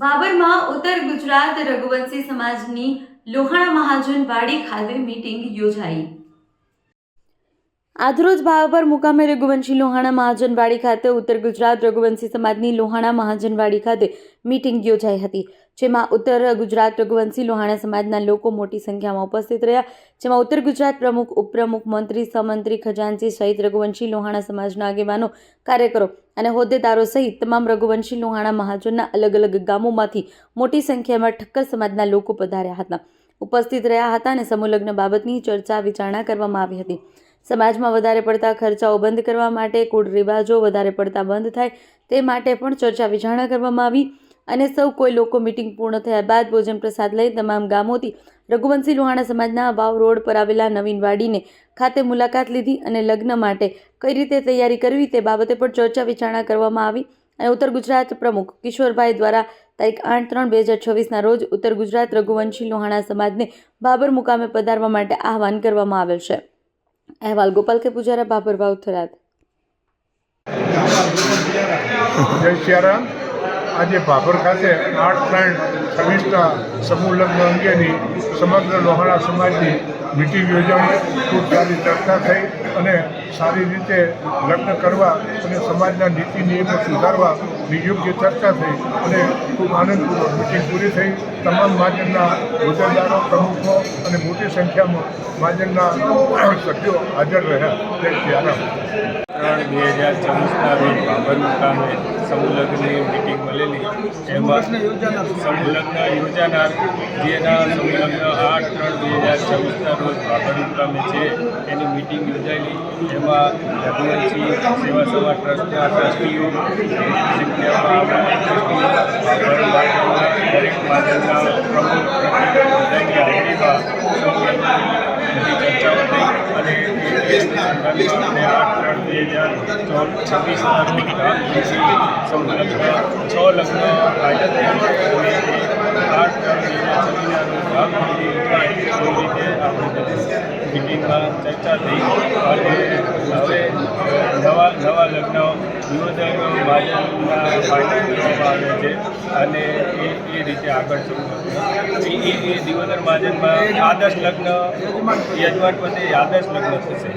બાબરમાં ઉત્તર ગુજરાત રઘુવંશી સમાજની લોહાણા મહાજન વાડી ખાતે મીટિંગ યોજાઈ. આજરોજ ભાવભર મુકામે રઘુવંશી લોહાણા મહાજનવાડી ખાતે ઉત્તર ગુજરાત રઘુવંશી સમાજની લોહાણા મહાજનવાડી ખાતે મીટિંગ યોજાઈ હતી, જેમાં ઉત્તર ગુજરાત રઘુવંશી લોહાણા સમાજના લોકો મોટી સંખ્યામાં ઉપસ્થિત રહ્યા. જેમાં ઉત્તર ગુજરાત પ્રમુખ, ઉપપ્રમુખ, મંત્રી સમંત્રી ખજાનચી સહિત રઘુવંશી લોહાણા સમાજના આગેવાનો, કાર્યકરો અને હોદ્દેદારો સહિત તમામ રઘુવંશી લોહાણા મહાજનના અલગ અલગ ગામોમાંથી મોટી સંખ્યામાં ઠક્કર સમાજના લોકો પધાર્યા હતા. ઉપસ્થિત રહ્યા હતા અને સમૂહલગ્ન બાબતની ચર્ચા વિચારણા કરવામાં આવી હતી. સમાજમાં વધારે પડતા ખર્ચાઓ બંધ કરવા માટે, કુળ રિવાજો વધારે પડતા બંધ થાય તે માટે પણ ચર્ચા વિચારણા કરવામાં આવી અને સૌ કોઈ લોકો મિટિંગ પૂર્ણ થયા બાદ ભોજન પ્રસાદ લઈ તમામ ગામોથી રઘુવંશી લોહાણા સમાજના વાવ રોડ પર આવેલા નવીન વાડીને ખાતે મુલાકાત લીધી અને લગ્ન માટે કઈ રીતે તૈયારી કરવી તે બાબતે પણ ચર્ચા વિચારણા કરવામાં આવી અને ઉત્તર ગુજરાત પ્રમુખ કિશોરભાઈ દ્વારા તારીખ આઠ ત્રણ બે હજાર છવ્વીસના રોજ ઉત્તર ગુજરાત રઘુવંશી લોહાણા સમાજને બાબર મુકામે પધારવા માટે આહવાન કરવામાં આવેલ છે. અહેવાલ ગોપાલ કે પૂજારા બાબર વાવ થરાદ. જય સિયારામ. આજે ભાભર ખાતે આઠ ત્રણ છવ્વીસના સમૂહ લગ્ન અંગેની સમગ્ર લોહાણા સમાજની મિટિંગ યોજાઈ. ખૂબ સારી ચર્ચા થઈ અને સારી રીતે લગ્ન કરવા અને સમાજના નીતિ નિયમો સુધારવા યોગ્ય ચર્ચા થઈ અને ખૂબ આનંદપૂર્વક મિટિંગ પૂરી થઈ. તમામ માધ્યમના હોદ્દેદારો, પ્રમુખો મોટી સંખ્યામાં મહાજનના સભ્યો હાજર રહ્યા સિયારામ ત્રણ બે હજાર ચોવીસના રોજ બાબર મુકામે સમૂહલગ્નની મિટિંગ મળેલી. એમાં સમૂહલગ્ન યોજાનાર જેના સમૂહલગ્ન આઠ ત્રણ બે હજાર ચોવીસના રોજ બાબર મુકામે છે એની મિટિંગ યોજાયેલી. એમાં રઘુવંશી સેવા સભા ટ્રસ્ટના ટ્રસ્ટીઓ દરેક માધ્યમના પ્રમુખ છ લગ્ન આઠ રીતે આપણી મિટિંગમાં ચર્ચા થઈ અને હવે નવા નવા લગ્ન યુવજનો ભાજપના કરવામાં આવે છે અને એ એ રીતે આગળ એ એ એ દિવોદર મહાજનમાં આદર્શ લગ્ન યજમાન પછી આદર્શ લગ્ન થશે.